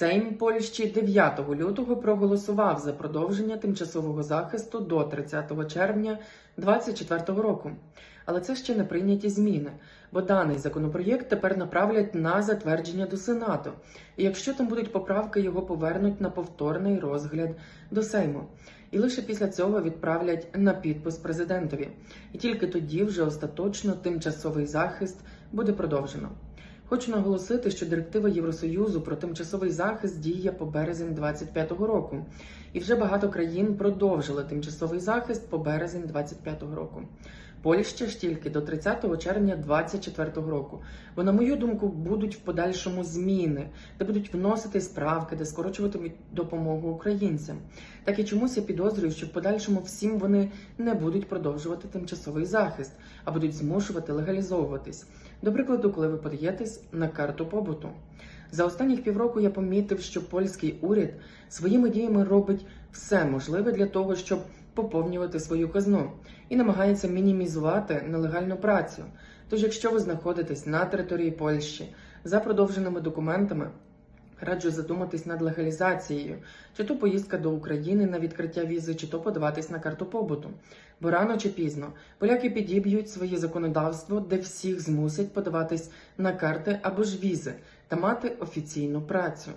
Сейм Польщі 9 лютого проголосував за продовження тимчасового захисту до 30 червня 2024 року. Але це ще не прийняті зміни, бо даний законопроєкт тепер направлять на затвердження до Сенату. І якщо там будуть поправки, його повернуть на повторний розгляд до Сейму. І лише після цього відправлять на підпис президентові. І тільки тоді вже остаточно тимчасовий захист буде продовжено. Хочу наголосити, що директива Євросоюзу про тимчасовий захист діє по березень 25-го року, і вже багато країн продовжили тимчасовий захист по березень 25-го року. Польща ж тільки до 30 червня 24-го року. Бо, на мою думку, будуть в подальшому зміни, де будуть вносити справки, де скорочуватимуть допомогу українцям. Так і чомусь я підозрюю, що в подальшому всім вони не будуть продовжувати тимчасовий захист, а будуть змушувати легалізовуватись. До прикладу, коли ви подаєтесь на карту побуту. За останніх півроку я помітив, що польський уряд своїми діями робить все можливе для того, щоб поповнювати свою казну і намагається мінімізувати нелегальну працю. Тож, якщо ви знаходитесь на території Польщі за продовженими документами, раджу задуматись над легалізацією, чи то поїздка до України на відкриття візи, чи то подаватись на карту побуту. Бо рано чи пізно поляки підіб'ють своє законодавство, де всіх змусять подаватись на карти або ж візи та мати офіційну працю.